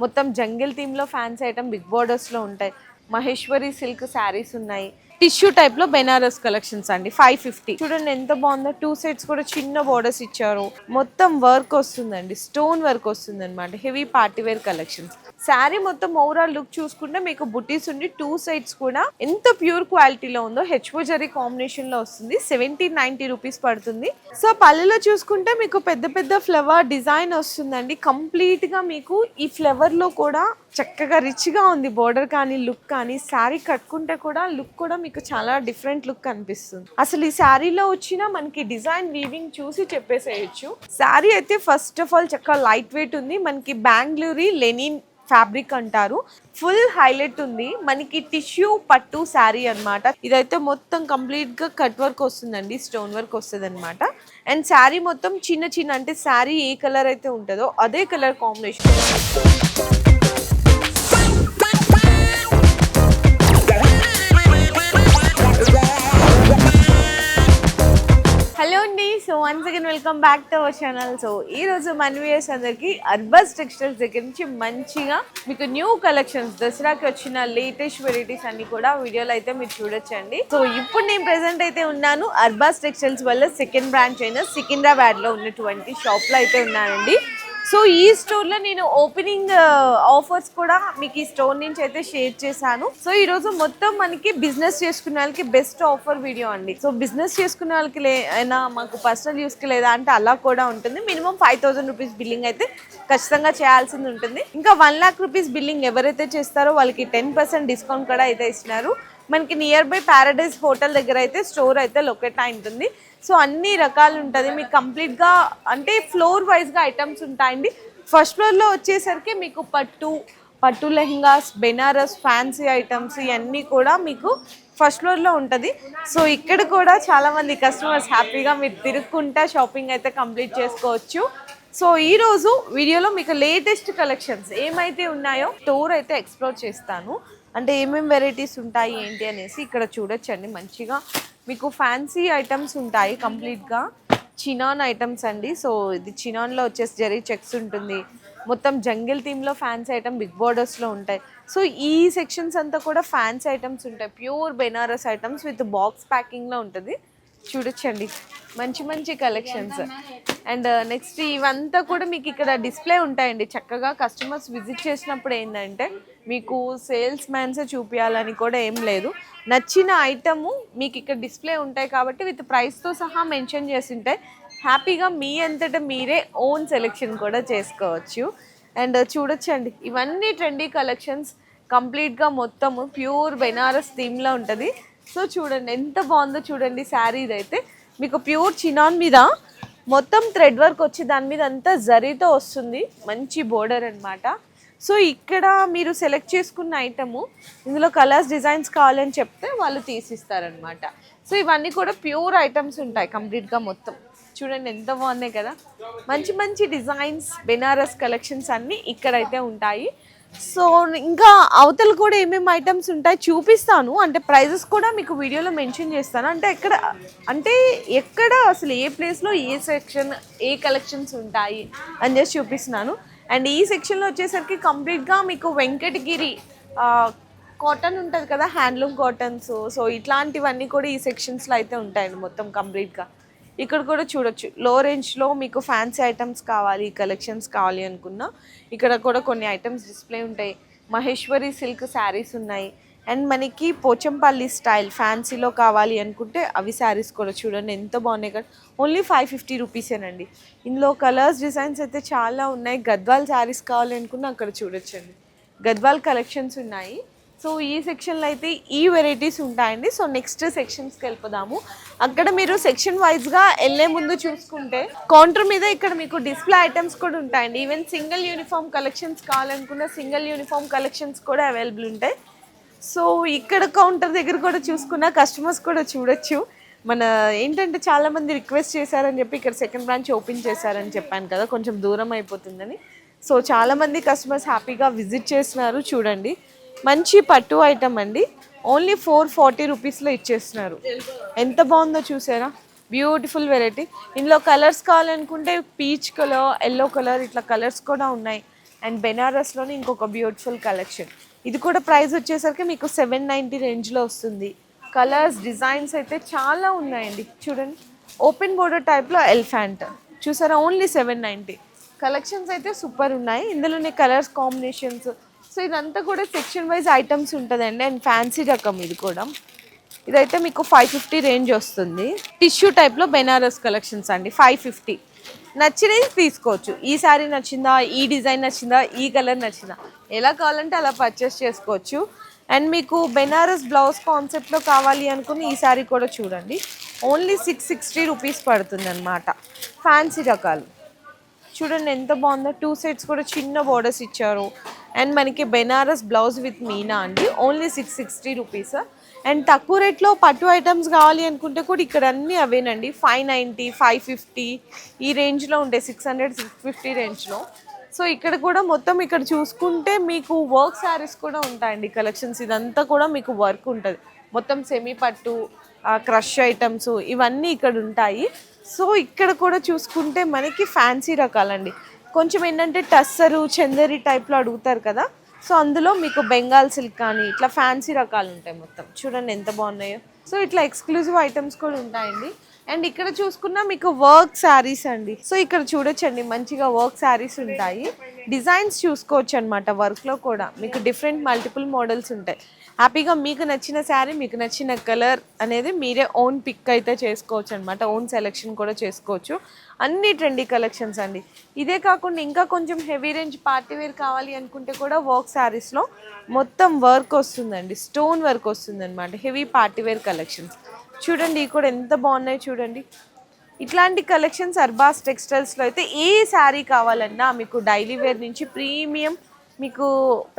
మొత్తం జంగిల్ థీమ్లో item big బోర్డర్స్లో ఉంటాయి. మహేశ్వరి సిల్క్ శారీస్ ఉన్నాయి. టిష్యూ టైప్లో బెనారస్ కలెక్షన్స్ అండి. ఫైవ్ ఫిఫ్టీ చూడండి ఎంత బాగుందో. టూ సెట్స్ కూడా చిన్న బోర్డర్స్ ఇచ్చారు. మొత్తం వర్క్ వస్తుందండి. స్టోన్ వర్క్ వస్తుంది అనమాట heavy party wear collections saree మొత్తం ఓవరాల్ లుక్ చూసుకుంటే మీకు బుటీస్ ఉండి టూ సైడ్స్ కూడా ఎంత ప్యూర్ క్వాలిటీలో ఉందో హెచ్ఓ జరీ కాంబినేషన్లో వస్తుంది. సెవెంటీన్ నైన్టీ రూపీస్ పడుతుంది. సో పల్లెలో చూసుకుంటే మీకు పెద్ద పెద్ద ఫ్లవర్ డిజైన్ వస్తుందండి. కంప్లీట్గా మీకు ఈ ఫ్లవర్లో కూడా చక్కగా రిచ్గా ఉంది. బోర్డర్ కానీ లుక్ కానీ శారీ కట్టుకుంటే కూడా లుక్ కూడా మీకు చాలా డిఫరెంట్ లుక్ కనిపిస్తుంది అసలు ఈ శారీలో వచ్చిన మనకి డిజైన్ వీవింగ్ చూసి చెప్పేసేయచ్చు. శారీ అయితే ఫస్ట్ ఆఫ్ ఆల్ చక్కగా లైట్ వెయిట్ ఉంది. మనకి బెంగళూరి లెనిన్ ఫ్యాబ్రిక్ అంటారు. ఫుల్ హైలైట్ ఉంది. మనకి టిష్యూ పట్టు శారీ అన్నమాట. ఇదైతే మొత్తం కంప్లీట్గా కట్ వర్క్ వస్తుందండి. స్టోన్ వర్క్ వస్తుంది అనమాట అండ్ శారీ మొత్తం చిన్న చిన్న అంటే శారీ ఏ కలర్ అయితే ఉంటుందో అదే colour combination. Once again welcome back to our channel so ఈ రోజు మన వ్యూయర్స్ అందరికి అర్బస్ టెక్స్టైల్స్ దగ్గర నుంచి మంచిగా మీకు న్యూ కలెక్షన్స్ దసరాకి వచ్చిన లేటెస్ట్ వెరైటీస్ అన్ని కూడా వీడియోలో అయితే మీరు చూడొచ్చండి. సో ఇప్పుడు నేను ప్రెసెంట్ అయితే ఉన్నాను అర్బాస్ టెక్స్టైల్స్ వల్ల సెకండ్ బ్రాంచ్ అయిన సికింద్రాబాద్లో ఉన్నటువంటి షాప్లో అయితే ఉన్నానండి. సో ఈ స్టోర్లో నేను ఓపెనింగ్ ఆఫర్స్ కూడా మీకు ఈ స్టోర్ నుంచి అయితే షేర్ చేశాను. సో ఈ రోజు మొత్తం మనకి బిజినెస్ చేసుకునే వాళ్ళకి బెస్ట్ ఆఫర్ వీడియో అండి. సో బిజినెస్ చేసుకునే వాళ్ళకి లే అయినా మాకు పర్సనల్ యూస్కి లేదా అంటే అలా కూడా ఉంటుంది. Minimum five thousand rupees billing అయితే ఖచ్చితంగా చేయాల్సింది ఉంటుంది. ఇంకా వన్ లాక్ రూపీస్ బిల్లింగ్ ఎవరైతే చేస్తారో వాళ్ళకి టెన్ పర్సెంట్ డిస్కౌంట్ కూడా అయితే ఇస్తున్నారు. మనకి నియర్ బై ప్యారడైజ్ హోటల్ దగ్గర అయితే స్టోర్ అయితే లొకేట్ అయి ఉంటుంది. సో అన్ని రకాలు ఉంటుంది. మీకు కంప్లీట్గా అంటే ఫ్లోర్ వైజ్గా ఐటమ్స్ ఉంటాయండి. ఫస్ట్ ఫ్లోర్లో వచ్చేసరికి మీకు పట్టు పట్టు లెహంగాస్ బెనారస్ ఫ్యాన్సీ ఐటమ్స్ ఇవన్నీ కూడా మీకు ఫస్ట్ ఫ్లోర్లో ఉంటుంది. సో ఇక్కడ కూడా చాలామంది కస్టమర్స్ హ్యాపీగా మీరు తిరుక్కుంటా షాపింగ్ అయితే కంప్లీట్ చేసుకోవచ్చు. సో ఈరోజు వీడియోలో మీకు లేటెస్ట్ కలెక్షన్స్ ఏమైతే ఉన్నాయో స్టోర్ అయితే ఎక్స్ప్లోర్ చేస్తాను. అంటే ఏమేమి వెరైటీస్ ఉంటాయి ఏంటి అనేసి ఇక్కడ చూడొచ్చండి. మంచిగా మీకు ఫ్యాన్సీ ఐటమ్స్ ఉంటాయి కంప్లీట్గా చినాన్ ఐటమ్స్ అండి. సో ఇది చినాన్లో వచ్చేసి జరీ చెక్స్ ఉంటుంది. మొత్తం జంగిల్ థీమ్లో ఫ్యాన్సీ ఐటమ్ బిగ్ బోర్డర్స్లో ఉంటాయి. సో ఈ సెక్షన్స్ అంతా కూడా ఫ్యాన్సీ ఐటమ్స్ ఉంటాయి. Pure Banaras items with box ప్యాకింగ్లో ఉంటుంది. చూడొచ్చండి. మంచి మంచి కలెక్షన్స్ అండ్ నెక్స్ట్ ఇవంతా కూడా మీకు ఇక్కడ డిస్ప్లే ఉంటాయండి. చక్కగా కస్టమర్స్ విజిట్ చేసినప్పుడు ఏంటంటే మీకు సేల్స్ మ్యాన్సే చూపించాలని కూడా ఏం లేదు. నచ్చిన ఐటము మీకు ఇక్కడ డిస్ప్లే ఉంటాయి కాబట్టి విత్ ప్రైస్తో సహా మెన్షన్ చేసి ఉంటాయి హ్యాపీగా మీ అంతటా మీరే ఓన్ సెలెక్షన్ కూడా చేసుకోవచ్చు. అండ్ uh, చూడొచ్చండి. ఇవన్నీ ట్రెండీ కలెక్షన్స్ కంప్లీట్గా మొత్తము ప్యూర్ బెనారస్ థీమ్లో ఉంటుంది. సో చూడండి ఎంత బాగుందో చూడండి శారీ ఇదైతే. మీకు ప్యూర్ చినాన్ మీద మొత్తం థ్రెడ్ వర్క్ వచ్చి దాని మీద అంతా జరీతో వస్తుంది. మంచి బోర్డర్ అనమాట సో ఇక్కడ మీరు సెలెక్ట్ చేసుకున్న ఐటము ఇందులో కలర్స్ డిజైన్స్ కావాలని చెప్తే వాళ్ళు తీసిస్తారనమాట సో ఇవన్నీ కూడా ప్యూర్ ఐటమ్స్ ఉంటాయి కంప్లీట్గా మొత్తం. చూడండి ఎంత బాగున్నాయి కదా. మంచి మంచి డిజైన్స్ బెనారస్ కలెక్షన్స్ అన్నీ ఇక్కడైతే ఉంటాయి. సో ఇంకా అవతలు కూడా ఏమేమి ఐటమ్స్ ఉంటాయి చూపిస్తాను. అంటే ప్రైజెస్ కూడా మీకు వీడియోలో మెన్షన్ చేస్తాను. అంటే ఎక్కడ అంటే ఎక్కడ అసలు ఏ ప్లేస్లో ఏ సెక్షన్ ఏ కలెక్షన్స్ ఉంటాయి అని చేసి చూపిస్తున్నాను. అండ్ ఈ సెక్షన్లో వచ్చేసరికి కంప్లీట్గా మీకు వెంకటగిరి కాటన్ ఉంటుంది కదా హ్యాండ్లూమ్ కాటన్స్ సో ఇట్లాంటివన్నీ కూడా ఈ సెక్షన్స్లో అయితే ఉంటాయండి మొత్తం కంప్లీట్గా ఇక్కడ కూడా చూడొచ్చు. లో రేంజ్లో మీకు ఫ్యాన్సీ ఐటమ్స్ కావాలి కలెక్షన్స్ కావాలి అనుకున్నా ఇక్కడ కూడా కొన్ని ఐటమ్స్ డిస్ప్లే ఉంటాయి. మహేశ్వరి సిల్క్ శారీస్ ఉన్నాయి. అండ్ మనకి పోచంపల్లి స్టైల్ ఫ్యాన్సీలో కావాలి అనుకుంటే అవి శారీస్ కూడా చూడండి. ఎంత బాగున్నాయి కదా. ఓన్లీ ఫైవ్ ఫిఫ్టీ రూపీసేనండి ఇందులో కలర్స్ డిజైన్స్ అయితే చాలా ఉన్నాయి. గద్వాల్ శారీస్ కావాలి అనుకున్నా అక్కడ చూడొచ్చండి. గద్వాల్ కలెక్షన్స్ ఉన్నాయి. సో ఈ సెక్షన్లో అయితే ఈ వెరైటీస్ ఉంటాయండి. సో నెక్స్ట్ సెక్షన్స్కి వెళ్ళిపోదాము. అక్కడ మీరు సెక్షన్ వైజ్గా వెళ్ళే ముందు చూసుకుంటే కౌంటర్ మీద ఇక్కడ మీకు డిస్ప్లే ఐటమ్స్ కూడా ఉంటాయండి. ఈవెన్ సింగిల్ యూనిఫామ్ కలెక్షన్స్ కావాలనుకున్న సింగిల్ యూనిఫామ్ కలెక్షన్స్ కూడా అవైలబుల్ ఉంటాయి. సో ఇక్కడ కౌంటర్ దగ్గర కూడా చూసుకున్న కస్టమర్స్ కూడా చూడొచ్చు. మన ఏంటంటే చాలామంది రిక్వెస్ట్ చేశారని చెప్పి ఇక్కడ సెకండ్ బ్రాంచ్ ఓపెన్ చేశారని చెప్పాను కదా కొంచెం దూరం అయిపోతుందని. సో చాలామంది కస్టమర్స్ హ్యాపీగా విజిట్ చేస్తున్నారు చూడండి. మంచి పట్టు ఐటమ్ అండి. ఓన్లీ ఫోర్ ఫార్టీ రూపీస్లో ఇచ్చేస్తున్నారు. ఎంత బాగుందో చూసారా? బ్యూటిఫుల్ వెరైటీ ఇందులో కలర్స్ కావాలనుకుంటే పీచ్ కలర్ ఎల్లో కలర్ ఇట్లా కలర్స్ కూడా ఉన్నాయి. అండ్ బెనారస్లోనే ఇంకొక బ్యూటిఫుల్ కలెక్షన్ ఇది కూడా ప్రైస్ వచ్చేసరికి మీకు సెవెన్ నైంటీ రేంజ్లో వస్తుంది. కలర్స్ డిజైన్స్ అయితే చాలా ఉన్నాయండి. చూడండి. ఓపెన్ బోర్డర్ టైప్లో ఎలిఫెంట్ చూసారా? ఓన్లీ సెవెన్ నైంటీ కలెక్షన్స్ అయితే సూపర్ ఉన్నాయి. ఇందులోనే కలర్స్ కాంబినేషన్స్ సో ఇదంతా కూడా సెక్షన్ వైజ్ ఐటమ్స్ ఉంటుందండి. అండ్ ఫ్యాన్సీ రకం ఇది కూడా. ఇదైతే మీకు ఫైవ్ ఫిఫ్టీ రేంజ్ వస్తుంది. టిష్యూ టైప్లో బెనారస్ కలెక్షన్స్ అండి. ఫైవ్ ఫిఫ్టీ నచ్చినది తీసుకోవచ్చు. ఈ శారీ నచ్చిందా? ఈ డిజైన్ నచ్చిందా? ఈ కలర్ నచ్చిందా? ఎలా కావాలంటే అలా పర్చేస్ చేసుకోవచ్చు. అండ్ మీకు బెనారస్ బ్లౌజ్ కాన్సెప్ట్లో కావాలి అనుకుని ఈ శారీ కూడా చూడండి. ఓన్లీ సిక్స్ సిక్స్టీ రూపీస్ పడుతుంది అనమాట ఫ్యాన్సీ రకాలు. చూడండి ఎంత బాగుందో. టూ సెట్స్ కూడా చిన్న బోర్డర్స్ ఇచ్చారు. అండ్ మనకి బెనారస్ బ్లౌజ్ విత్ మీనా అండి. Only six sixty rupees and తక్కువ రేట్లో పట్టు ఐటమ్స్ కావాలి అనుకుంటే కూడా ఇక్కడ అన్నీ అవేనండి. ఫైవ్ నైంటీ ఫైవ్ ఫిఫ్టీ ఈ రేంజ్లో ఉంటాయి సిక్స్ హండ్రెడ్ సిక్స్ ఫిఫ్టీ రేంజ్లో సో ఇక్కడ కూడా మొత్తం ఇక్కడ చూసుకుంటే మీకు వర్క్ శారీస్ కూడా ఉంటాయండి కలెక్షన్స్ ఇదంతా కూడా మీకు వర్క్ ఉంటుంది. మొత్తం సెమీ పట్టు క్రష్ ఐటమ్స్ ఇవన్నీ ఇక్కడ ఉంటాయి. సో ఇక్కడ కూడా చూసుకుంటే మనకి ఫ్యాన్సీ రకాలండి. కొంచెం ఏంటంటే టస్సరు చందరి టైప్లో అడుగుతారు కదా. సో అందులో మీకు బెంగాల్ సిల్క్ కానీ ఇట్లా ఫ్యాన్సీ రకాలు ఉంటాయి మొత్తం. చూడండి ఎంత బాగున్నాయో. సో ఇట్లా ఎక్స్క్లూజివ్ ఐటమ్స్ కూడా ఉంటాయండి. అండ్ ఇక్కడ చూసుకున్నా మీకు వర్క్ శారీస్ అండి. సో ఇక్కడ చూడొచ్చండి మంచిగా వర్క్ శారీస్ ఉంటాయి. డిజైన్స్ చూసుకోవచ్చు అనమాట వర్క్లో కూడా. మీకు డిఫరెంట్ మల్టిపుల్ మోడల్స్ ఉంటాయి. హ్యాపీగా మీకు నచ్చిన శారీ మీకు నచ్చిన కలర్ అనేది మీరే ఓన్ పిక్ అయితే చేసుకోవచ్చు అనమాట ఓన్ సెలెక్షన్ కూడా చేసుకోవచ్చు. అన్ని ట్రెండీ కలెక్షన్స్ అండి. ఇదే కాకుండా ఇంకా కొంచెం హెవీ రేంజ్ పార్టీ వేర్ కావాలి అనుకుంటే కూడా వర్క్ శారీస్లో మొత్తం వర్క్ వస్తుందండి. స్టోన్ వర్క్ వస్తుంది అనమాట హెవీ పార్టీ వేర్ కలెక్షన్స్ చూడండి ఇవి కూడా ఎంత బాగున్నాయి చూడండి. ఇట్లాంటి కలెక్షన్స్ అర్బాస్ టెక్స్టైల్స్లో అయితే ఏ శారీ కావాలన్నా మీకు డైలీ వేర్ నుంచి ప్రీమియం మీకు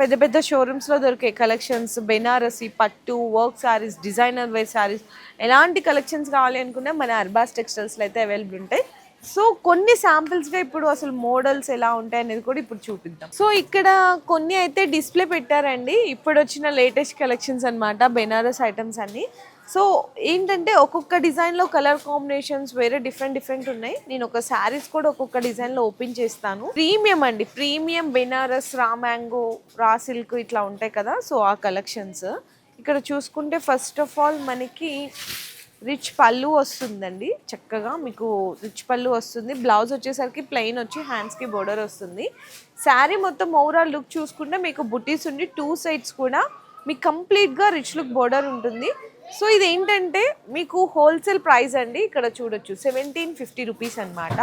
పెద్ద పెద్ద షోరూమ్స్లో దొరికే కలెక్షన్స్ బెనారసి పట్టు work saris designer wear saris ఎలాంటి కలెక్షన్స్ కావాలి అనుకున్నా మన అర్బాస్ టెక్స్టైల్స్లో అయితే అవైలబుల్ ఉంటాయి. సో కొన్ని శాంపిల్స్గా ఇప్పుడు అసలు మోడల్స్ ఎలా ఉంటాయి అనేది కూడా ఇప్పుడు చూపిద్దాం. సో ఇక్కడ కొన్ని అయితే డిస్ప్లే పెట్టారండి. ఇప్పుడు వచ్చిన లేటెస్ట్ కలెక్షన్స్ అనమాట బెనారస్ ఐటమ్స్ అన్నీ. సో ఏంటంటే ఒక్కొక్క డిజైన్లో కలర్ కాంబినేషన్స్ వేరే డిఫరెంట్ డిఫరెంట్ ఉన్నాయి. నేను ఒక శారీస్ కూడా ఒక్కొక్క డిజైన్లో ఓపెన్ చేస్తాను. ప్రీమియం అండి. Premium Banaras raw mango raw silk ఇట్లా ఉంటాయి కదా సో ఆ కలెక్షన్స్ ఇక్కడ చూసుకుంటే ఫస్ట్ ఆఫ్ ఆల్ మనకి రిచ్ పళ్ళు వస్తుందండి. చక్కగా మీకు రిచ్ పళ్ళు వస్తుంది. బ్లౌజ్ వచ్చేసరికి ప్లెయిన్ వచ్చి హ్యాండ్స్కి బోర్డర్ వస్తుంది. శారీ మొత్తం ఓవరాల్ లుక్ చూసుకుంటే మీకు బుటీస్ ఉండి టూ సైడ్స్ కూడా మీకు కంప్లీట్గా రిచ్ లుక్ బోర్డర్ ఉంటుంది. సో ఇది ఏంటంటే మీకు హోల్సేల్ ప్రైస్ అండి ఇక్కడ చూడొచ్చు. సెవెంటీన్ ఫిఫ్టీ రూపీస్ అనమాట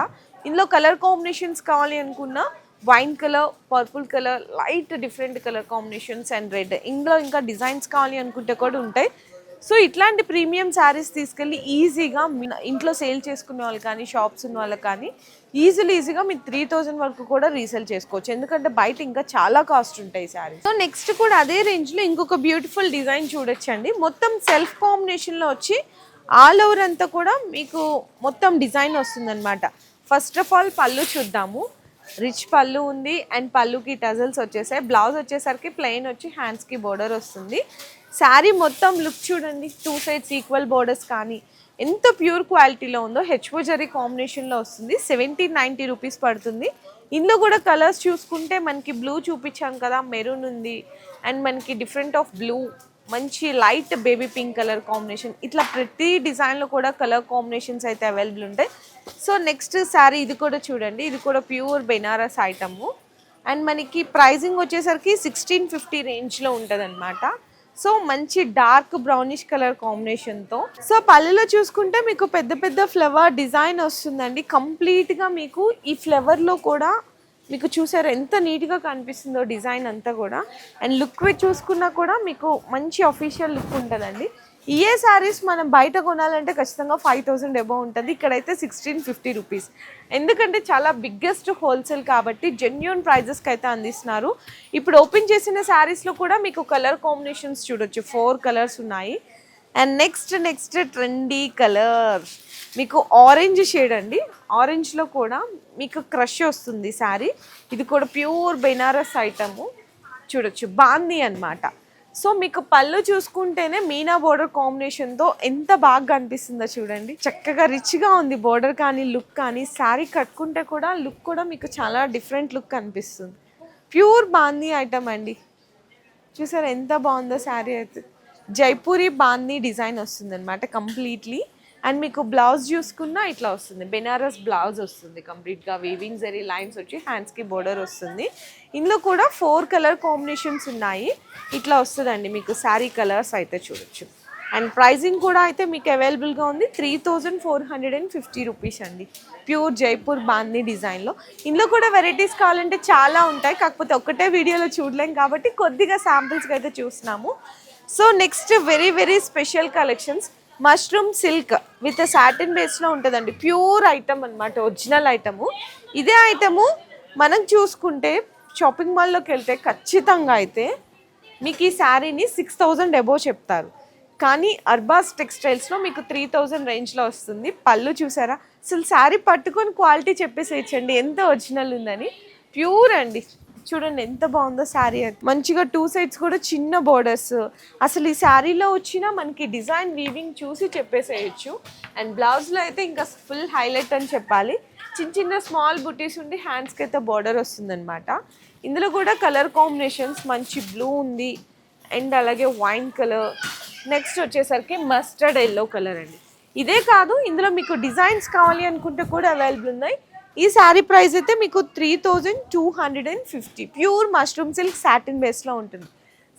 ఇందులో కలర్ కాంబినేషన్స్ కావాలి అనుకున్నా wine colour purple colour light different colour combinations and red. ఇందులో ఇంకా డిజైన్స్ కావాలి అనుకుంటే కూడా ఉంటాయి. సో ఇట్లాంటి ప్రీమియం శారీస్ తీసుకెళ్ళి ఈజీగా మీ- ఇంట్లో సేల్ చేసుకునే వాళ్ళు కానీ షాప్స్ ఉన్న వాళ్ళకి కానీ ఈజీలీ ఈజీగా మీరు త్రీ థౌజండ్ వరకు కూడా రీసేల్ చేసుకోవచ్చు. ఎందుకంటే బయట ఇంకా చాలా కాస్ట్ ఉంటాయి శారీస్. సో నెక్స్ట్ కూడా అదే రేంజ్లో ఇంకొక బ్యూటిఫుల్ డిజైన్ చూడొచ్చండి. మొత్తం సెల్ఫ్ కాంబినేషన్లో వచ్చి ఆల్ ఓవర్ అంతా కూడా మీకు మొత్తం డిజైన్ వస్తుందన్నమాట. ఫస్ట్ ఆఫ్ ఆల్ పళ్ళు చూద్దాము. రిచ్ పళ్ళు ఉంది అండ్ పళ్ళుకి టజల్స్ వచ్చేసాయి. బ్లౌజ్ వచ్చేసరికి ప్లెయిన్ వచ్చి హ్యాండ్స్కి బోర్డర్ వస్తుంది. శారీ మొత్తం లుక్ చూడండి టూ సైడ్స్ ఈక్వల్ బోర్డర్స్ కానీ ఎంత ప్యూర్ క్వాలిటీలో ఉందో హెచ్ఓ జరీ కాంబినేషన్లో వస్తుంది. సెవెంటీన్ నైంటీ రూపీస్ పడుతుంది. ఇందులో కూడా కలర్స్ చూసుకుంటే మనకి బ్లూ చూపించాం కదా మెరూన్ ఉంది అండ్ మనకి డిఫరెంట్ ఆఫ్ బ్లూ మంచి light baby pink colour combination ఇట్లా ప్రతి డిజైన్లో కూడా కలర్ కాంబినేషన్స్ అయితే అవైలబుల్ ఉంటాయి. సో నెక్స్ట్ శారీ ఇది కూడా చూడండి. ఇది కూడా ప్యూర్ బెనారస్ ఐటము అండ్ మనకి ప్రైజింగ్ వచ్చేసరికి సిక్స్టీన్ ఫిఫ్టీ రేంజ్లో ఉంటుంది సో మంచి డార్క్ బ్రౌనిష్ కలర్ కాంబినేషన్తో. సో పల్లెలో చూసుకుంటే మీకు పెద్ద పెద్ద ఫ్లవర్ డిజైన్ వస్తుందండి. కంప్లీట్గా మీకు ఈ ఫ్లవర్లో కూడా మీకు చూసారు ఎంత నీట్గా కనిపిస్తుందో డిజైన్ అంతా కూడా. అండ్ లుక్ చూసుకున్నా కూడా మీకు మంచి అఫీషియల్ లుక్ ఉంటుందండి. ఏ శారీస్ మనం బయట కొనాలంటే ఖచ్చితంగా ఫైవ్ థౌసండ్ ఎబో ఉంటుంది. ఇక్కడైతే సిక్స్టీన్ ఫిఫ్టీ రూపీస్ ఎందుకంటే చాలా బిగ్గెస్ట్ హోల్సేల్ కాబట్టి జెన్యున్ ప్రైజెస్కి అయితే అందిస్తున్నారు. ఇప్పుడు ఓపెన్ చేసిన శారీస్లో కూడా మీకు కలర్ కాంబినేషన్స్ చూడొచ్చు. ఫోర్ కలర్స్ ఉన్నాయి. And next next trendy colour మీకు ఆరెంజ్ షేడ్ అండి. ఆరెంజ్లో కూడా మీకు క్రష్ వస్తుంది శారీ ఇది కూడా ప్యూర్ బెనారస్ ఐటము చూడొచ్చు. బాంది అన్నమాట. సో మీకు పళ్ళు చూసుకుంటేనే మీనా బోర్డర్ కాంబినేషన్తో ఎంత బాగా కనిపిస్తుందో చూడండి. చక్కగా రిచ్గా ఉంది బోర్డర్ కానీ లుక్ కానీ. శారీ కట్టుకుంటే కూడా లుక్ కూడా మీకు చాలా డిఫరెంట్ లుక్ కనిపిస్తుంది. ప్యూర్ బాందీ ఐటమ్ అండి. చూసారా ఎంత బాగుందో శారీ అయితే. జైపూరి బాందీ డిజైన్ వస్తుంది అనమాట కంప్లీట్లీ అండ్ మీకు బ్లౌజ్ చూసుకున్నా ఇట్లా వస్తుంది. బెనారస్ బ్లౌజ్ వస్తుంది కంప్లీట్గా. వీవింగ్ జరీ లైన్స్ వచ్చి హ్యాండ్స్కి బోర్డర్ వస్తుంది. ఇందులో కూడా ఫోర్ కలర్ కాంబినేషన్స్ ఉన్నాయి. ఇట్లా వస్తుందండి మీకు శారీ కలర్స్ అయితే చూడొచ్చు. అండ్ ప్రైజింగ్ కూడా అయితే మీకు అవైలబుల్గా ఉంది. Three thousand four hundred and fifty rupees అండి ప్యూర్ జైపూర్ బాందీ డిజైన్లో ఇందులో కూడా వెరైటీస్ కావాలంటే చాలా ఉంటాయి. కాకపోతే ఒక్కటే వీడియోలో చూడలేం కాబట్టి కొద్దిగా శాంపిల్స్కి అయితే చూస్తున్నాము. So next very very special collections mushroom silk with satin బేస్లో ఉంటుందండి. ప్యూర్ ఐటమ్ అనమాట ఒరిజినల్ ఐటము. ఇదే ఐటము మనం చూసుకుంటే షాపింగ్ మాల్లోకి వెళ్తే ఖచ్చితంగా అయితే మీకు ఈ శారీని సిక్స్ థౌజండ్ ఎబో చెప్తారు. కానీ అర్బాస్ టెక్స్టైల్స్లో మీకు త్రీ థౌజండ్ రేంజ్లో వస్తుంది. పళ్ళు చూసారా? అసలు శారీ పట్టుకొని క్వాలిటీ చెప్పేసేయచ్చండి. ఎంత ఒరిజినల్ ఉందని. ప్యూర్ అండి. చూడండి ఎంత బాగుందో శారీ అది. మంచిగా టూ సైడ్స్ కూడా చిన్న బోర్డర్స్ అసలు ఈ శారీలో వచ్చిన మనకి డిజైన్ వీవింగ్ చూసి చెప్పేసేయచ్చు. అండ్ బ్లౌజ్లో అయితే ఇంకా ఫుల్ హైలైట్ అని చెప్పాలి. చిన్న చిన్న స్మాల్ బుటీస్ ఉండి హ్యాండ్స్కి అయితే బార్డర్ వస్తుందన్నమాట. ఇందులో కూడా కలర్ కాంబినేషన్స్ మంచి బ్లూ ఉంది. అండ్ అలాగే వైన్ కలర్ నెక్స్ట్ వచ్చేసరికి మస్టర్డ్ ఎల్లో కలర్ అండి. ఇదే కాదు ఇందులో మీకు డిజైన్స్ కావాలి అనుకుంటే కూడా అవైలబుల్ ఉన్నాయి. ఈ శారీ ప్రైస్ అయితే మీకు three thousand two hundred and fifty. Pure mushroom silk satin బేస్లో ఉంటుంది.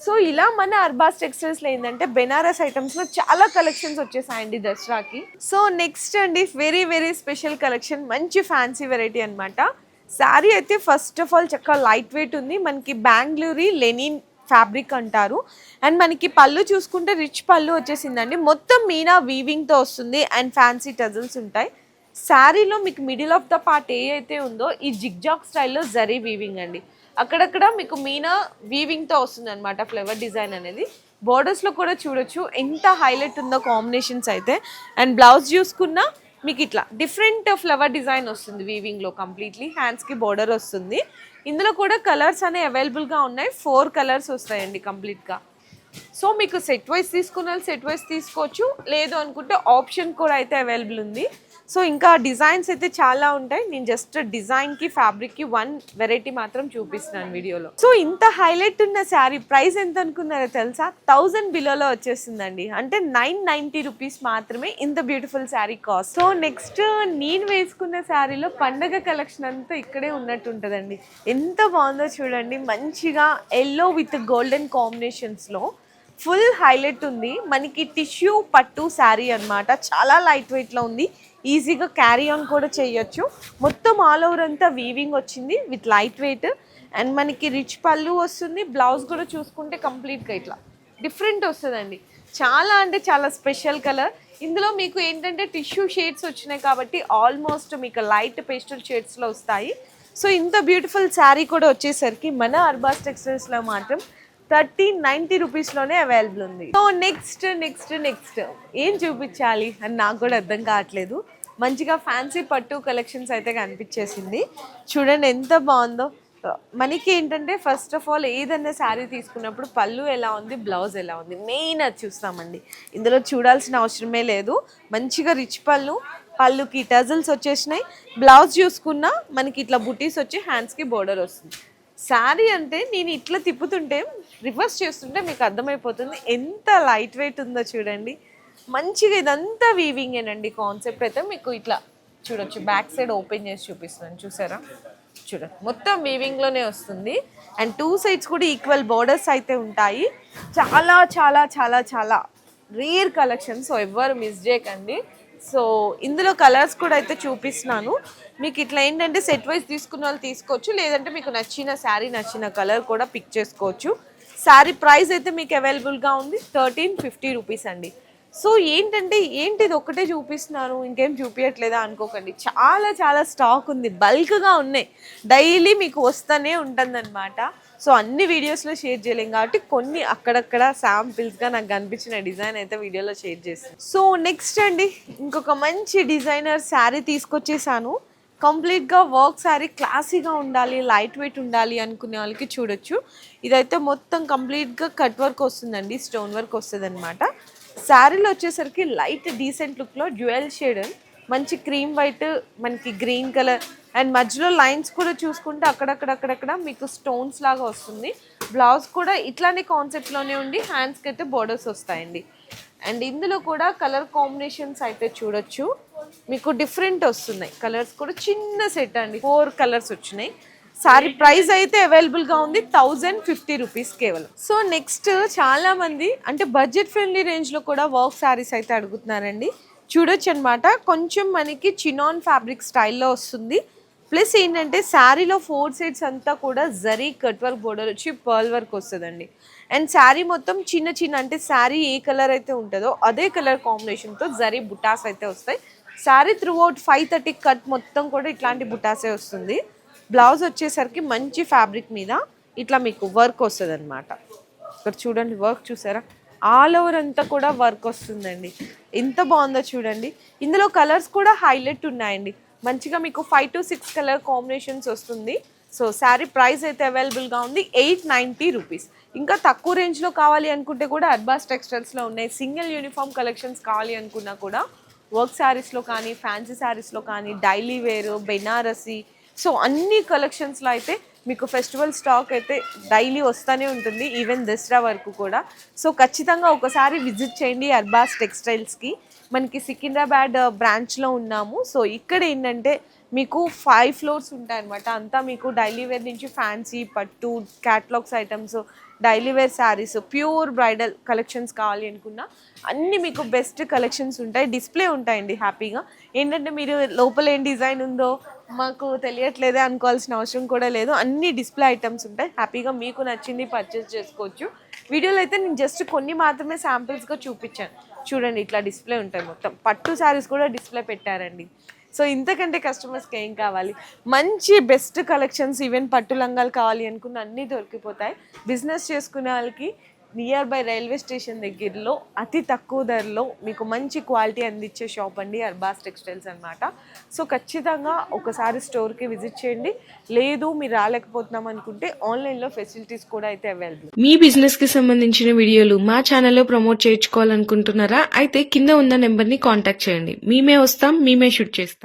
సో ఇలా మన అర్బాస్ టెక్స్టైల్స్లో ఏంటంటే బెనారస్ ఐటమ్స్లో చాలా కలెక్షన్స్ వచ్చేసాయండి దసరాకి. సో నెక్స్ట్ అండి వెరీ వెరీ స్పెషల్ కలెక్షన్ మంచి ఫ్యాన్సీ వెరైటీ అనమాట శారీ అయితే ఫస్ట్ ఆఫ్ ఆల్ చక్కగా లైట్ వెయిట్ ఉంది. మనకి బెంగళూరి లెనిన్ ఫ్యాబ్రిక్ అంటారు. అండ్ మనకి పళ్ళు చూసుకుంటే రిచ్ పళ్ళు వచ్చేసిందండి. మొత్తం మీనా వీవింగ్తో వస్తుంది అండ్ ఫ్యాన్సీ టజల్స్ ఉంటాయి. శారీలో మీకు మిడిల్ ఆఫ్ ద పార్ట్ ఏ అయితే ఉందో ఈ జిగ్జాగ్ స్టైల్లో జరీ వీవింగ్ అండి. అక్కడక్కడ మీకు మీనా వీవింగ్తో వస్తుంది అనమాట ఫ్లవర్ డిజైన్ అనేది. బోర్డర్స్లో కూడా చూడొచ్చు. ఎంత హైలైట్ ఉందో కాంబినేషన్స్ అయితే. అండ్ బ్లౌజ్ చూసుకున్నా మీకు ఇట్లా డిఫరెంట్ ఫ్లవర్ డిజైన్ వస్తుంది వీవింగ్లో కంప్లీట్లీ హ్యాండ్స్కి బోర్డర్ వస్తుంది. ఇందులో కూడా కలర్స్ అనేవి అవైలబుల్గా ఉన్నాయి. ఫోర్ కలర్స్ వస్తాయండి కంప్లీట్గా సో మీకు సెట్ వైస్ తీసుకున్న సెట్ వైస్ తీసుకోవచ్చు. లేదు అనుకుంటే ఆప్షన్ కూడా అయితే అవైలబుల్ ఉంది. సో ఇంకా డిజైన్స్ అయితే చాలా ఉంటాయి. నేను జస్ట్ డిజైన్కి ఫ్యాబ్రిక్కి వన్ వెరైటీ మాత్రం చూపిస్తున్నాను వీడియోలో. సో ఇంత హైలైట్ ఉన్న శారీ ప్రైస్ ఎంత అనుకున్నారో తెలుసా? థౌజండ్ బిలోలో వచ్చేసిందండి. అంటే నైన్ నైంటీ రూపీస్ మాత్రమే ఇంత beautiful sari cost. So next నేను వేసుకున్న శారీలో పండగ కలెక్షన్ అంతా ఇక్కడే ఉన్నట్టు ఉంటుందండి. ఎంత బాగుందో చూడండి. మంచిగా ఎల్లో విత్ గోల్డెన్ కాంబినేషన్స్లో ఫుల్ హైలైట్ ఉంది. మనకి టిష్యూ పట్టు శారీ అన్నమాట. చాలా లైట్ వెయిట్లో ఉంది. ఈజీగా క్యారీ ఆన్ కూడా చేయొచ్చు. మొత్తం ఆల్ ఓవర్ అంతా వీవింగ్ వచ్చింది విత్ లైట్ వెయిట్ అండ్ మనకి రిచ్ పళ్ళు వస్తుంది బ్లౌజ్ కూడా చూసుకుంటే కంప్లీట్గా ఇట్లా. డిఫరెంట్ వస్తుందండి. చాలా అంటే చాలా స్పెషల్ కలర్ ఇందులో మీకు ఏంటంటే టిష్యూ షేడ్స్ వచ్చినాయి కాబట్టి ఆల్మోస్ట్ మీకు లైట్ పేస్టల్ షేడ్స్లో వస్తాయి. సో ఇంత బ్యూటిఫుల్ శారీ కూడా వచ్చేసరికి మన అర్బాస్ టెక్స్టైల్స్లో మాత్రం థర్టీ నైంటీ రూపీస్లోనే అవైలబుల్ ఉంది. So next next next. ఏం చూపించాలి? అని నాకు కూడా అర్థం కావట్లేదు. మంచిగా ఫ్యాన్సీ పట్టు కలెక్షన్స్ అయితే కనిపించేసింది. చూడండి ఎంత బాగుందో. మనకి ఏంటంటే ఫస్ట్ ఆఫ్ ఆల్ ఏదైనా శారీ తీసుకున్నప్పుడు పళ్ళు ఎలా ఉంది బ్లౌజ్ ఎలా ఉంది మెయిన్ అది చూస్తామండి. ఇందులో చూడాల్సిన అవసరమే లేదు. మంచిగా రిచ్ పళ్ళు పళ్ళుకి టజల్స్ వచ్చేసినాయి. బ్లౌజ్ చూసుకున్నా మనకి ఇట్లా బుటీస్ వచ్చి హ్యాండ్స్కి బోర్డర్ వస్తుంది. శారీ అంటే నేను ఇట్లా తిప్పుతుంటే రివర్స్ చేస్తుంటే మీకు అర్థమైపోతుంది. ఎంత లైట్ వెయిట్ ఉందో చూడండి. మంచిగా ఇదంతా వీవింగేనండి కాన్సెప్ట్ అయితే మీకు ఇట్లా చూడొచ్చు. బ్యాక్ సైడ్ ఓపెన్ చేసి చూపిస్తున్నాను. చూసారా? చూడండి. మొత్తం వీవింగ్లోనే వస్తుంది. అండ్ టూ సైడ్స్ కూడా ఈక్వల్ బోర్డర్స్ అయితే ఉంటాయి. చాలా చాలా చాలా చాలా రేర్ కలెక్షన్ సో ఎవ్వరు మిస్ చేయకండి. సో ఇందులో కలర్స్ కూడా అయితే చూపిస్తున్నాను. మీకు ఇట్లా ఏంటంటే సెట్ వైజ్ తీసుకున్న వాళ్ళు తీసుకోవచ్చు లేదంటే మీకు నచ్చిన శారీ నచ్చిన కలర్ కూడా పిక్ చేసుకోవచ్చు. శారీ ప్రైస్ అయితే మీకు అవైలబుల్గా ఉంది థర్టీన్ ఫిఫ్టీ రూపీస్ అండి. సో ఏంటంటే ఏంటి ఇది ఒక్కటే చూపిస్తున్నారు ఇంకేం చూపించట్లేదా అనుకోకండి. చాలా చాలా స్టాక్ ఉంది బల్క్గా ఉన్నాయి. డైలీ మీకు వస్తూనే ఉంటుందన్నమాట. సో అన్ని వీడియోస్లో షేర్ చేయలేం కాబట్టి కొన్ని అక్కడక్కడ శాంపిల్స్గా నాకు కనిపించిన డిజైన్ అయితే వీడియోలో షేర్ చేస్తాను. సో నెక్స్ట్ అండి ఇంకొక మంచి డిజైనర్ శారీ తీసుకొచ్చేసాను. కంప్లీట్గా వర్క్ శారీ క్లాసీగా ఉండాలి లైట్ వెయిట్ ఉండాలి అనుకునే వాళ్ళకి చూడొచ్చు. ఇదైతే మొత్తం కంప్లీట్గా కట్ వర్క్ వస్తుందండి స్టోన్ వర్క్ వస్తుంది అనమాట శారీలో వచ్చేసరికి లైట్ డీసెంట్ లుక్లో డ్యూయల్ షేడ్ మంచి క్రీమ్ వైట్ మనకి గ్రీన్ కలర్ అండ్ మధ్యలో లైన్స్ కూడా చూసుకుంటే అక్కడక్కడక్కడక్కడ మీకు స్టోన్స్ లాగా వస్తుంది. బ్లౌజ్ కూడా ఇట్లానే కాన్సెప్ట్లోనే ఉండి హ్యాండ్స్కి అయితే బోర్డర్స్ వస్తాయండి. అండ్ ఇందులో కూడా కలర్ కాంబినేషన్స్ అయితే చూడొచ్చు. మీకు డిఫరెంట్ వస్తున్నాయి. కలర్స్ కూడా చిన్న సెట్ అండి. ఫోర్ కలర్స్ వచ్చినాయి. సారీ ప్రైస్ అయితే అవైలబుల్గా ఉంది. థౌజండ్ ఫిఫ్టీ రూపీస్ కేవలం. సో నెక్స్ట్ చాలామంది అంటే బడ్జెట్ ఫ్రెండ్లీ రేంజ్లో కూడా వర్క్ సారీస్ అయితే అడుగుతున్నారండి. చూడొచ్చు అనమాట కొంచెం మనకి చినాన్ ఫ్యాబ్రిక్ స్టైల్లో వస్తుంది. ప్లస్ ఏంటంటే శారీలో ఫోర్ సైడ్స్ అంతా కూడా జరీ కట్ వర్క్ బోర్డర్ వచ్చి పర్ల్ వర్క్ వస్తుందండి. అండ్ శారీ మొత్తం చిన్న చిన్న అంటే శారీ ఏ కలర్ అయితే ఉంటుందో అదే కలర్ కాంబినేషన్తో జరీ బుటాస్ అయితే వస్తాయి. Sari throughout five thirty cut మొత్తం కూడా ఇట్లాంటి బుటాసే వస్తుంది. బ్లౌజ్ వచ్చేసరికి మంచి ఫ్యాబ్రిక్ మీద ఇట్లా మీకు వర్క్ వస్తుంది అనమాట ఇక్కడ చూడండి వర్క్ చూసారా? ఆల్ ఓవర్ అంతా కూడా వర్క్ వస్తుందండి. ఎంత బాగుందో చూడండి. ఇందులో కలర్స్ కూడా హైలైట్ ఉన్నాయండి. మంచిగా మీకు five to six colour combinations వస్తుంది. సో శారీ ప్రైస్ అయితే అవైలబుల్గా ఉంది. ఎయిట్ నైంటీ రూపీస్ ఇంకా తక్కువ రేంజ్లో కావాలి అనుకుంటే కూడా అర్బాస్ టెక్స్టైల్స్లో ఉన్నాయి. సింగిల్ యూనిఫామ్ కలెక్షన్స్ కావాలి అనుకున్నా కూడా వర్క్ శారీస్లో కానీ ఫ్యాన్సీ శారీస్లో కానీ డైలీ వేర్ బెనారసీ సో అన్ని కలెక్షన్స్లో అయితే మీకు ఫెస్టివల్ స్టాక్ అయితే డైలీ వస్తూనే ఉంటుంది ఈవెన్ దసరా వరకు కూడా. సో ఖచ్చితంగా ఒకసారి విజిట్ చేయండి అర్బాస్ టెక్స్టైల్స్కి. మనకి సికింద్రాబాద్ uh, బ్రాంచ్లో ఉన్నాము. సో ఇక్కడ ఏంటంటే మీకు ఫైవ్ ఫ్లోర్స్ ఉంటాయన్నమాట. అంతా మీకు డైలీ వేర్ నుంచి ఫ్యాన్సీ పట్టు catalogs items daily wear saris pure bridal collections కావాలి అనుకున్నా అన్ని మీకు బెస్ట్ కలెక్షన్స్ ఉంటాయి డిస్ప్లే ఉంటాయండి హ్యాపీగా. ఏంటంటే మీరు లోపల ఏం డిజైన్ ఉందో మాకు తెలియట్లేదే అనుకోవాల్సిన అవసరం కూడా లేదు. అన్ని డిస్ప్లే ఐటమ్స్ ఉంటాయి. హ్యాపీగా మీకు నచ్చింది పర్చేస్ చేసుకోవచ్చు. వీడియోలో అయితే నేను జస్ట్ కొన్ని మాత్రమే శాంపిల్స్గా చూపించాను. చూడండి ఇట్లా డిస్ప్లే ఉంటాయి మొత్తం. పట్టు శారీస్ కూడా డిస్ప్లే పెట్టారండి. సో ఇంతకంటే కస్టమర్స్కి ఏం కావాలి? మంచి బెస్ట్ కలెక్షన్స్ ఈవెన్ పట్టు లంగాలు కావాలి అనుకున్న అన్నీ దొరికిపోతాయి. బిజినెస్ చేసుకునే వాళ్ళకి నియర్ బై రైల్వే స్టేషన్ దగ్గరలో అతి తక్కువ ధరలో మీకు మంచి క్వాలిటీ అందించే షాప్ అండి అర్బాస్ టెక్స్టైల్స్ అన్నమాట. సో ఖచ్చితంగా ఒకసారి స్టోర్కి విజిట్ చేయండి. లేదు మీరు రాలేకపోతున్నాం అనుకుంటే ఆన్లైన్లో ఫెసిలిటీస్ కూడా అయితే అవైలబుల్ మీ బిజినెస్కి సంబంధించిన వీడియోలు మా ఛానల్లో ప్రమోట్ చేయించుకోవాలనుకుంటున్నారా? అయితే కింద ఉన్న నెంబర్ని కాంటాక్ట్ చేయండి. మేమే వస్తాం మేమే షూట్ చేస్తాం.